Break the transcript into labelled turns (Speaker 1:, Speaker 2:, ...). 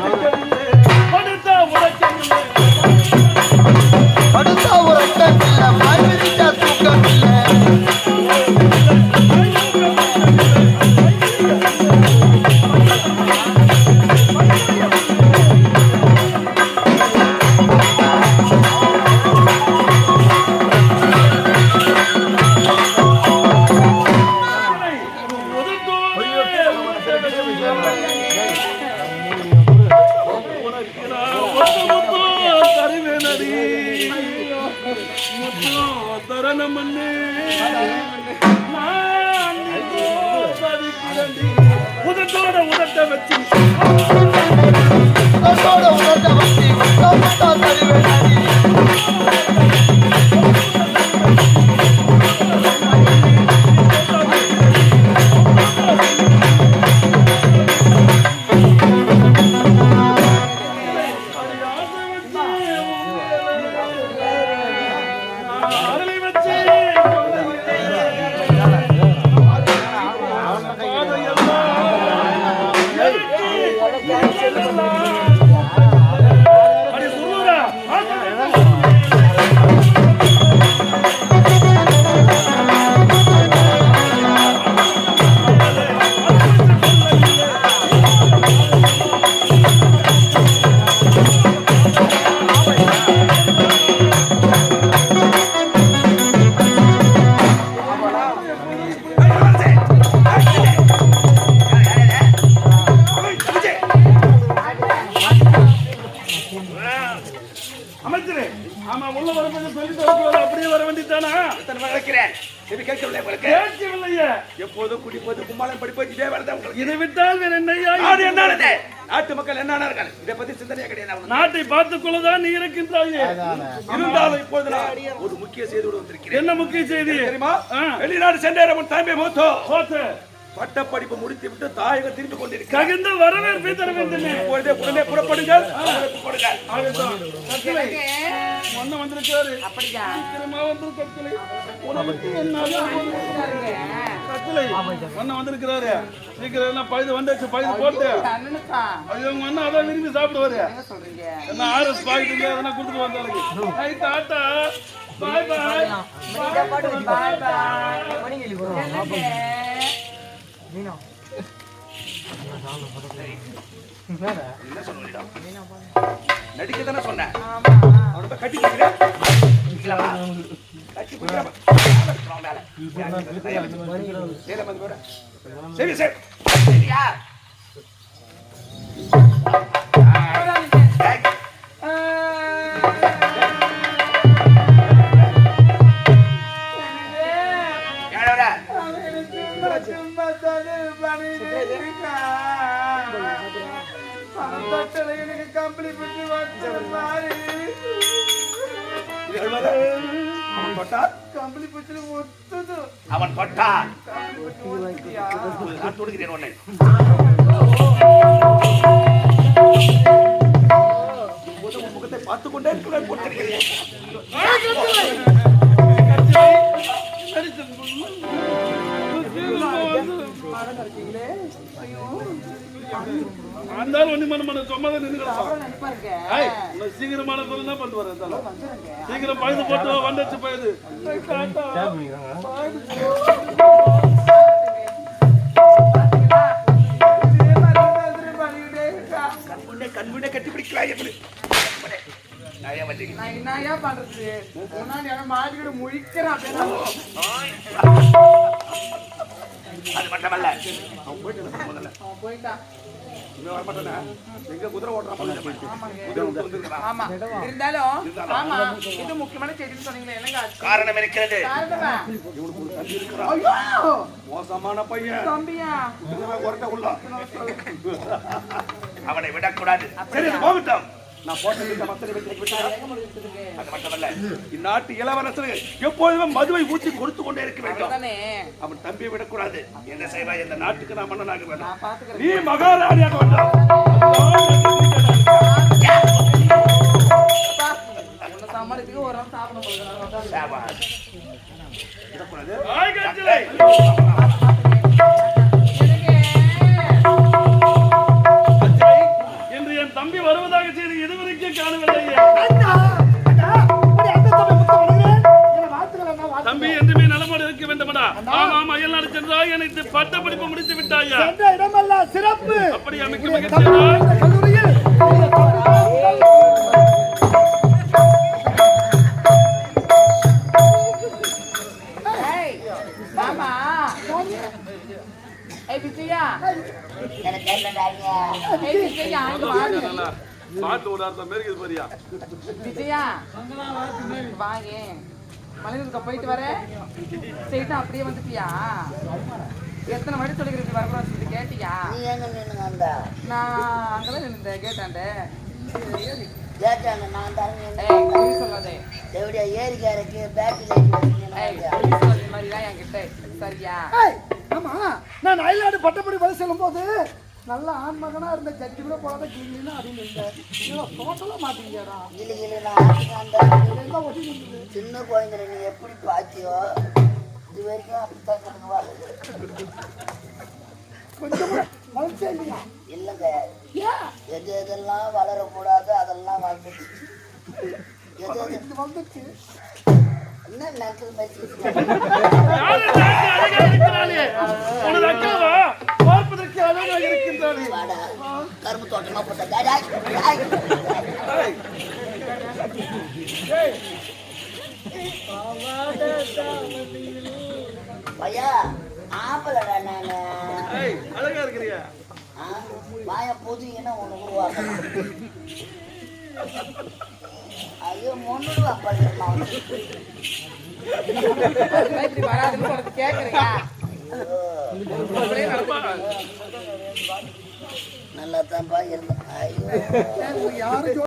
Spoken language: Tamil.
Speaker 1: Thank you.
Speaker 2: உதட்டோட உதட்ட வச்சு. அமைச்சரே ஆமா உள்ள வரும்போது சொல்லிட்டு வரக்கூடாது அப்படியே வர வேண்டியதானா
Speaker 3: வளர்க்கிறேன் இது கேட்கவில்லை உங்களுக்கு.
Speaker 2: கேட்கவில்லையே.
Speaker 3: எப்போதும் குடிப்பது கும்மாளம் படிப்பது இதே வேலை தான் உங்களுக்கு.
Speaker 2: இதை விட்டால் வேற என்னையா
Speaker 3: நாடு என்னானது நாட்டு மக்கள் என்னானார்கள் இதை பத்தி சிந்தனையே கிடையாது.
Speaker 2: நாட்டை பார்த்துக் கொள்ளதான் நீ இருக்கின்றாயே.
Speaker 3: இருந்தாலும் இப்போது நான் ஒரு முக்கிய செய்தியோடு வந்திருக்கிறேன்.
Speaker 2: என்ன முக்கிய செய்தி?
Speaker 3: தெரியுமா. வெளிநாடு சென்ற உன் தம்பி மூத்தோ?
Speaker 2: போத்து.
Speaker 3: பட்டப்படிப்பு முடித்து விட்டு தாயகம் திரும்பி கொண்டிருக்கிறார்.
Speaker 2: தகுந்த வரவேற்பை தர வேண்டும்
Speaker 3: இப்பொழுதே உடனே புறப்படுங்கள்.
Speaker 2: ஒண்ணு வந்திருக்காரு
Speaker 4: அப்படியா?
Speaker 2: சீக்கிரமா வந்து உனக்கு என்னால கட்டளை ஒண்ணு வந்திருக்கிறாரு. சீக்கிரம் பழுது வந்தாச்சு பழுது போட்டு.
Speaker 4: அண்ணனுக்கா?
Speaker 2: ஐயோ உங்க அதான் விரும்பி சாப்பிடுவாரு.
Speaker 4: என்ன சொல்றீங்க?
Speaker 2: என்ன ஆர்எஸ் பாக்கெட் அதெல்லாம் கொடுத்துட்டு பாய் பாய்.
Speaker 4: பாய் பாய். என்னங்க
Speaker 3: என்ன சொன்னீடா? நடிக்க தானே சொன்னேன் கட்டி? கட்டி. சரி சரி. சரியா இது எழுபது. அவன் தொட்டான் அவன் தொட்டான் நான் தொடுகிறேன் உன்னை. இப்போது உன் முகத்தை பார்த்துக் கொண்டே இருக்கிறேன் போட்டிருக்கிறேன்
Speaker 2: அந்த ஒண்ணு மன மன ஏய், உனக்கு சீக்கிரமான பொருள் தான் பண்ணிட்டு வரேன் தல. சீக்கிரம் பழுது போட்டு வந்துச்சு பழுது.
Speaker 3: கண்முன்னே எப்படி?
Speaker 4: என்னையா பண்றது? மாட்டிக்கிட்டு முழிக்கிறான்
Speaker 3: அது மட்டுமல்ல அவன் போயிட்டு இருந்தான் முதல்ல
Speaker 4: அவன் போயிட்டான்.
Speaker 3: இவன் வர மாட்டானே எங்க குதிரை ஓட்டுறான்.
Speaker 4: ஆமா. இருந்தாலும் ஆமா. இது முக்கியமான செய்தின்னு சொன்னீங்களே என்னங்க ஆச்சு?
Speaker 3: காரணம் இருக்கிறது.
Speaker 4: காரணமா?
Speaker 3: இவனுக்கு ஒரு தம்பி இருக்கிறான்
Speaker 4: ஐயோ!
Speaker 3: மோசமான பையன்.
Speaker 4: தம்பியா?
Speaker 3: இவன் உரட்ட உள்ள. அவனை விடக்கூடாது. சரி இது போகட்டும். நான் போட்ட இந்த மத்தனை அது மட்டுமல்ல இந்நாட்டு இளவரசர் எப்பொழுதுமே மதுவை ஊற்றி கொடுத்து கொண்டே இருக்க வேண்டும். அவன் தம்பியை விடக்கூடாது. என்ன செய்வாய்? இந்த நாட்டுக்கு நான் மன்னனாக வேண்டும் நீ மகாராணியாக வேண்டும்
Speaker 2: செய்தி இதுவரைக்கும் காணவில்லையே.
Speaker 5: தம்பி
Speaker 2: என்றுமே நலமோடு இருக்க வேண்டுமடா. ஆமாம் அயல்நாடு சென்றாய் எனக்கு பட்ட படிப்பு முடித்து விட்டாயா?
Speaker 5: சென்ற இடமெல்லாம் சிறப்பு.
Speaker 2: அப்படி அமைக்க மகிழ்ச்சியா? பாட்டு ஒரு அர்த்தம் மாரி இருக்குது பாரியா?
Speaker 4: விஜயா வாங்க மலையூருக்கு போயிட்டு வர. சரிட்டு அப்படியே வந்துட்டியா? எத்தனை வாட்டி சொல்லிக்கிறேன் இப்படி வரக்கூடாது சொல்லி கேட்டியா?
Speaker 6: நீ எங்க நின்னுங்க அந்த?
Speaker 4: நான் அங்கதான் நின்றேன் கேட்டாண்ட
Speaker 6: கேட்டாங்க நான்
Speaker 4: பொய் சொல்லாதே.
Speaker 6: எப்படியா ஏரிக்காரருக்கு பேட்டரி
Speaker 4: மாதிரிலாம் என்கிட்ட சரியா?
Speaker 5: ஆமா நான் அயல்நாடு பட்டப்படி வரை செல்லும் போது நல்ல ஆண்மகனா இருந்த ஜட்ஜி கூட போகாத கிளின்னு அப்படின்னு இருந்தேன் டோட்டலா மாட்டீங்கடா
Speaker 6: கிளி கிளி நான்
Speaker 5: ஒட்டி நிக்குது.
Speaker 6: சின்ன குழந்தைல நீ எப்படி பாத்தியோ இது வரைக்கும் அப்படித்தான்.
Speaker 5: கொஞ்சம் இல்லையா?
Speaker 6: இல்லைங்க. எது எதெல்லாம் வளரக்கூடாதோ அதெல்லாம் வளர்ந்துச்சு. எது எது
Speaker 5: வந்துச்சு
Speaker 6: என்ன பேசி
Speaker 2: அக்கா அழகா
Speaker 6: கரும்பு தோட்டமா போட்ட பையா ஆம்பளடா நானு.
Speaker 2: ஏய், அழகா இருக்கிறியா?
Speaker 6: வாய பொதுங்கன்னா ஒண்ணு உருவாக்கலாம் ஐயோ
Speaker 4: அதெல்லாம் இப்படி வராதுன்னு நடந்து
Speaker 6: நல்லா தான்ப்பா இருந்தேன்.